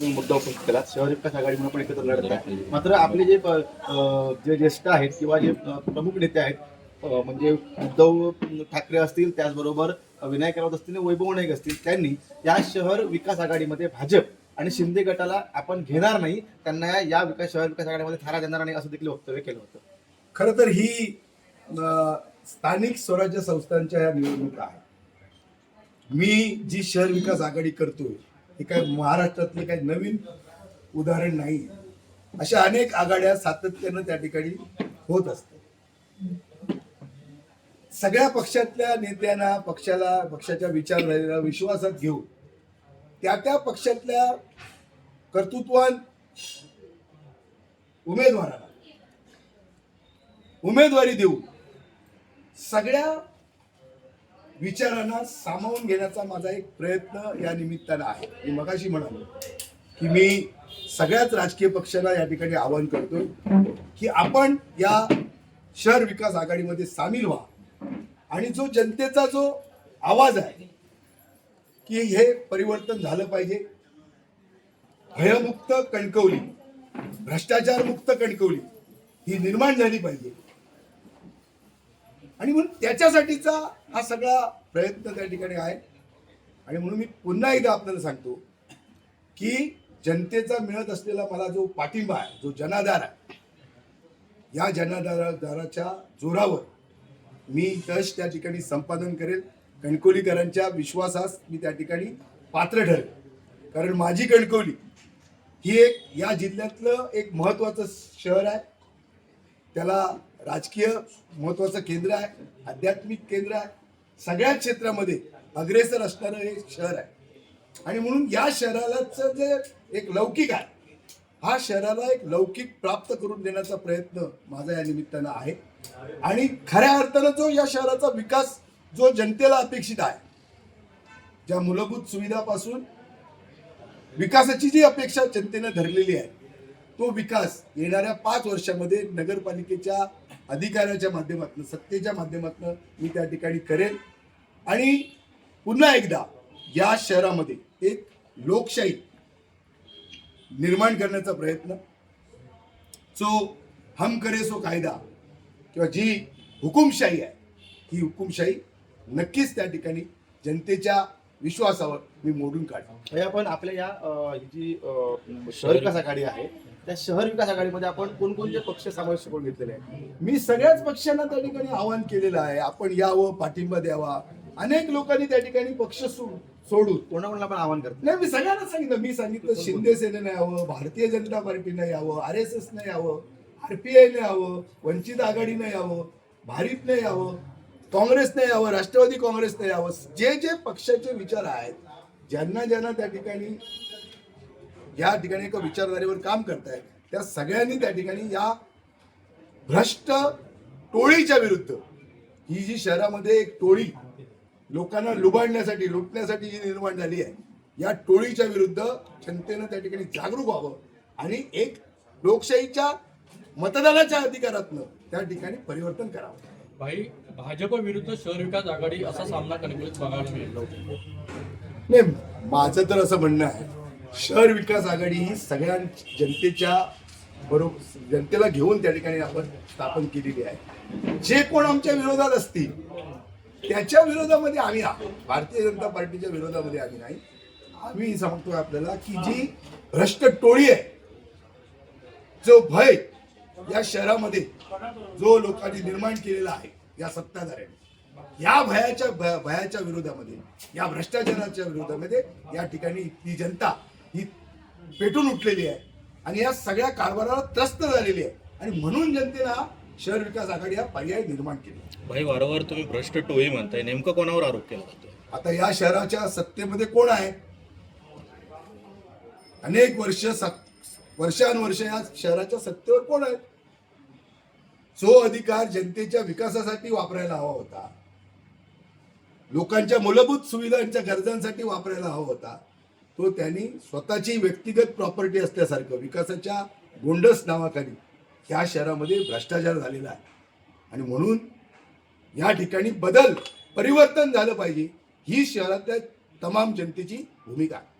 मुद्दा उपस्थित केला. शहर विकास आघाडीमुळे पण एकत्र लढत आहे. मात्र आपले जे जे ज्येष्ठ आहेत किंवा जे प्रमुख नेते आहेत म्हणजे उद्धव ठाकरे असतील त्याचबरोबर विनायक राऊत असतील वैभव नाईक असतील त्यांनी या शहर विकास आघाडीमध्ये भाजप आणि शिंदे गटाला आपण घेणार नाही त्यांना या विकास शहर विकास आघाडीमध्ये थारा देणार नाही असं देखील वक्तव्य केलं होतं. खरं तर ही स्थानिक स्वराज्य संस्थांच्या या निवडणुका आहेत. मी जी शहर विकास आघाडी करतोय हे काय महाराष्ट्रातले काही नवीन उदाहरण नाही. अशा अनेक आघाड्या सातत्यानं त्या ठिकाणी होत असतात. सगळ्या पक्षातल्या नेत्यांना पक्षाला पक्षाच्या विचारधारेला विश्वासात घेऊन त्या त्या पक्षातल्या कर्तृत्वान उमेदवाराला उमेदवारी देऊ सगळ्या विचारांना सामावून घेण्याचा माझा एक प्रयत्न या निमित्तानं आहे. मी मगाशी म्हणालो की मी सगळ्याच राजकीय पक्षांना या ठिकाणी आवाहन करतो की आपण या शहर विकास आघाडीमध्ये सामील व्हा. आणि जो जनतेचा जो आवाज आहे की हे परिवर्तन झालं पाहिजे. भयमुक्त कणकवली भ्रष्टाचारमुक्त कणकवली ही निर्माण झाली पाहिजे. आणि म्हणून त्याच्यासाठीचा हा सगळा प्रयत्न त्या ठिकाणी आहे. आणि म्हणून मी पुन्हा एकदा आपल्याला सांगतो की जनतेचा मिळत असलेला मला जो पाठिंबा आहे जो जनाधार आहे या जनाधाराच्या जोरावर मी यश त्या ठिकाणी संपादन करेल. कणकवलीकरांच्या विश्वासास मी त्या ठिकाणी पात्र ठरेल. कारण माझी कणकवली ही एक या जिल्ह्यातलं एक महत्त्वाचं शहर आहे. त्याला राजकीय महत्वाचं केंद्र आहे आध्यात्मिक केंद्र आहे. सगळ्या क्षेत्रामध्ये अग्रेसर असणारं हे शहर आहे. आणि म्हणून या शहरालाच जे एक लौकिक आहे हा शहराला एक लौकिक प्राप्त करून देण्याचा प्रयत्न माझा या निमित्तानं आहे. आणि खऱ्या अर्थानं जो या शहराचा विकास जो जनतेला अपेक्षित आहे ज्या मूलभूत सुविधापासून विकासाची जी अपेक्षा जनतेनं धरलेली आहे तो विकास येणाऱ्या पाच वर्षामध्ये नगरपालिकेच्या अधिकाऱ्याच्या माध्यमातून सत्तेच्या माध्यमातून मी त्या ठिकाणी करेन आणि पुन्हा एकदा या शहरामध्ये एक लोकशाही निर्माण करण्याचा प्रयत्न जो हम करे सो कायदा किंवा जी हुकुमशाही आहे ही हुकुमशाही नक्कीच त्या ठिकाणी जनतेच्या विश्वासावर मी मोडून काढतो हे आपण आपल्या या अ, ही जी अ, शहर विकास आघाडी आहे त्या शहर विकास आघाडीमध्ये आपण कोणकोणते पक्ष समावेश करून घेतलेले आहे मी सगळ्याच पक्षांना त्या ठिकाणी आवाहन केलेलं आहे आपण यावं पाठिंबा द्यावा. अनेक लोकांनी त्या ठिकाणी पक्ष सो- सोडून. कोणाकोणाला आपण आवाहन करतो नाही मी सगळ्यांना सांगितलं मी सांगितलं शिंदे सेनेने यावं भारतीय जनता पार्टीने यावं आर एस एसने यावं आरपीआयने यावं वंचित आघाडीने यावं भारीपने यावं. काँग्रेसने यावं राष्ट्रवादी काँग्रेसने यावं जे जे पक्षाचे विचार आहेत ज्यांना ज्यांना त्या ठिकाणी या ठिकाणी एका विचारधारेवर काम करतायत त्या सगळ्यांनी त्या ठिकाणी या भ्रष्ट टोळीच्या विरुद्ध ही जी शहरामध्ये एक टोळी लोकांना लुबाडण्यासाठी लुटण्यासाठी जी निर्माण झाली आहे या टोळीच्या विरुद्ध जनतेनं त्या ठिकाणी जागरूक व्हावं आणि एक लोकशाहीच्या मतदानाच्या अधिकारातनं त्या ठिकाणी परिवर्तन करावं. भाई भाजप विरुद्ध शहर विकास आघाडी असा सामना कणकवलीत बघायला मिळाला. नाही माझं तर असं म्हणणं आहे शहर विकास आघाडी ही सगळ्या जनतेच्या बरोबर जनतेला घेऊन त्या ठिकाणी आपण स्थापन केलेली आहे. जे कोण आमच्या विरोधात असतील त्याच्या विरोधामध्ये आम्ही आहोत भारतीय जनता पार्टीच्या विरोधामध्ये आम्ही नाही. आम्ही सांगतोय आपल्याला की जी भ्रष्ट टोळी आहे जो भय या शहरामध्ये जो लोकांनी निर्माण केलेला आहे या सत्ताधाऱ्यांनी. या भयाच्या भयाच्या विरोधामध्ये या भ्रष्टाचाराच्या विरोधामध्ये या ठिकाणी ही जनता ही पेटून उठलेली आहे आणि या सगळ्या कारभाराला त्रस्त झालेली आहे. आणि म्हणून जनतेला शहर विकास आघाडी हा पर्याय निर्माण केला. भाई वारंवार तुम्ही भ्रष्ट टोळी म्हणताय. नेमकं कोणावर आरोप केला जातो आता या शहराच्या सत्तेमध्ये कोण आहे? अनेक वर्ष सत- वर्षानुवर्ष या शहराच्या सत्तेवर कोण आहेत जो अधिकार जनतेच्या विकासासाठी वापरायला हवा होता. लोकांच्या मूलभूत सुविधांच्या गरजांसाठी वापरायला हवा होता. तो त्यांनी स्वतःची व्यक्तिगत प्रॉपर्टी असल्यासारखं विकासाच्या गोंडस नावाखाली ह्या शहरामध्ये भ्रष्टाचार झालेला आहे. आणि म्हणून या ठिकाणी बदल परिवर्तन झालं पाहिजे ही शहरातल्या तमाम जनतेची भूमिका आहे.